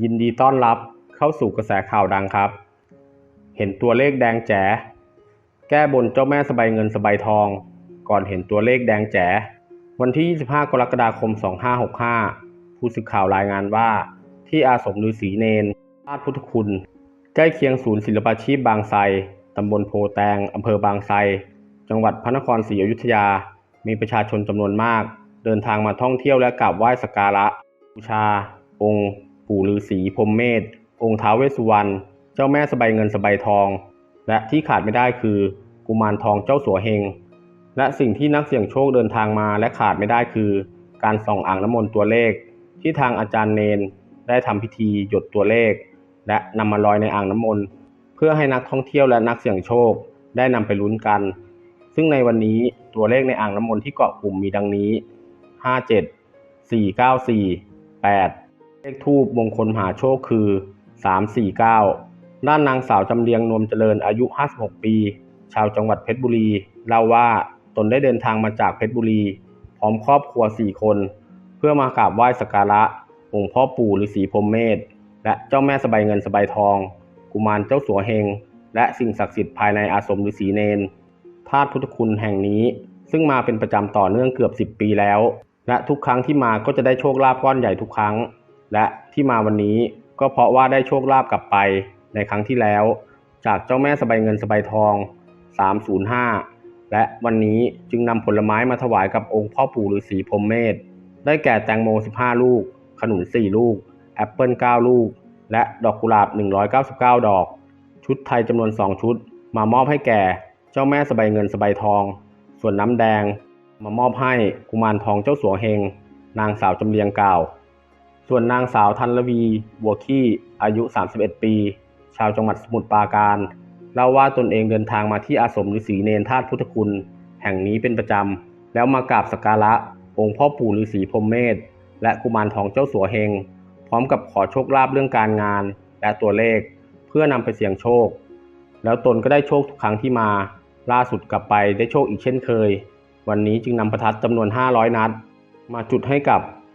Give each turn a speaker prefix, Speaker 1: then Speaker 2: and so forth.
Speaker 1: ยินดีต้อนรับเข้าสู่กระแสข่าวดังครับ เห็นตัวเลขแดงแจ๋แก้บนเจ้าแม่สบายเงินสบายทอง ก่อนเห็นตัวเลขแดงแจ๋วันที่ 25 กรกฎาคม 2565 ผู้สื่อข่าวรายงานว่า ที่อาสมฤาษีเนนลาดพุทธคุณ ใกล้เคียงศูนย์ศิลปาชีพบางไทรตำบลโพแตงอำเภอบางไทรจังหวัดพระนครศรีอยุธยา มีประชาชนจำนวนมาก เดินทางมาท่องเที่ยวและกราบไหว้สักการะบูชา องค์ ปู่ฤาษีพรมเมธองค์ท้าวเวสสุวรรณเจ้าแม่สบายเงินสบายทอง และที่ขาดไม่ได้คือกุมารทองเจ้าสัวเฮง และสิ่งที่นักเสี่ยงโชคเดินทางมาและขาดไม่ได้คือ การส่องอ่างน้ำมนต์ตัวเลข ที่ทางอาจารย์เนนได้ทำพิธีหยดตัวเลข และนำมาลอยในอ่างน้ำมนต์เพื่อให้นักท่องเที่ยวและนักเสี่ยงโชคได้นำไปลุ้นกัน ซึ่งในวันนี้ตัวเลขในอ่างน้ำมนต์ที่เกาะกลุ่มมีดังนี้ 57 494 8 เลขทูบมงคลมหาโชคคือ 349 ด้านนางสาวจำเรียงนวมเจริญอายุ 56 ปี ชาวจังหวัดเพชรบุรี เล่าว่าตนได้เดินทางมาจากเพชรบุรี พร้อมครอบครัว 4 คน เพื่อมากราบไหว้สักการะองค์พ่อปู่ฤาษีพรมเมธและเจ้าแม่สบายเงินสบายทอง กุมารเจ้าสัวเฮง และสิ่งศักดิ์สิทธิ์ภายในอาสมฤาษีเนนธาตุพุทธคุณแห่งนี้ ซึ่งมาเป็นประจำต่อเนื่องเกือบ 10 ปีแล้ว และทุกครั้งที่มาก็จะได้โชคลาภก้อนใหญ่ทุกครั้ง และที่มาวันนี้ก็เพราะว่าได้โชคลาภกลับไปในครั้งที่แล้ว จากเจ้าแม่สบายเงินสบายทอง 305 และวันนี้จึงนำผลไม้มาถวายกับองค์พ่อปู่ฤาษีพรมเมธได้แก่แตงโม 15 ลูก ขนุน 4 ลูก แอปเปิล 9 ลูก และดอกกุหลาบ 199 ดอก ชุดไทยจำนวน 2 ชุด มามอบให้แก่เจ้าแม่สบายเงินสบายทอง ส่วนน้ำแดง มามอบให้กุมารทองเจ้าสัวเฮง นางสาวจำเรียงกล่าว ส่วนนางสาวธันลวีบัวขี้อายุ 31 ปี ชาวจังหวัดสมุทรปราการเล่าว่าตนเองเดินทางมาที่อาสมฤาษีเนนธาตุพุทธคุณ แห่งนี้เป็นประจำ แล้วมากราบสักการะ องค์พ่อปู่ฤาษีพรมเมธและกุมารทองเจ้าสัวเฮง พร้อมกับขอโชคลาภเรื่องการงาน และตัวเลข เพื่อนำไปเสี่ยงโชค แล้วตนก็ได้โชคทุกครั้งที่มา ล่าสุดกลับไปได้โชคอีกเช่นเคย วันนี้จึงนำประทัดจำนวน 500 นัด มาจุดให้กับ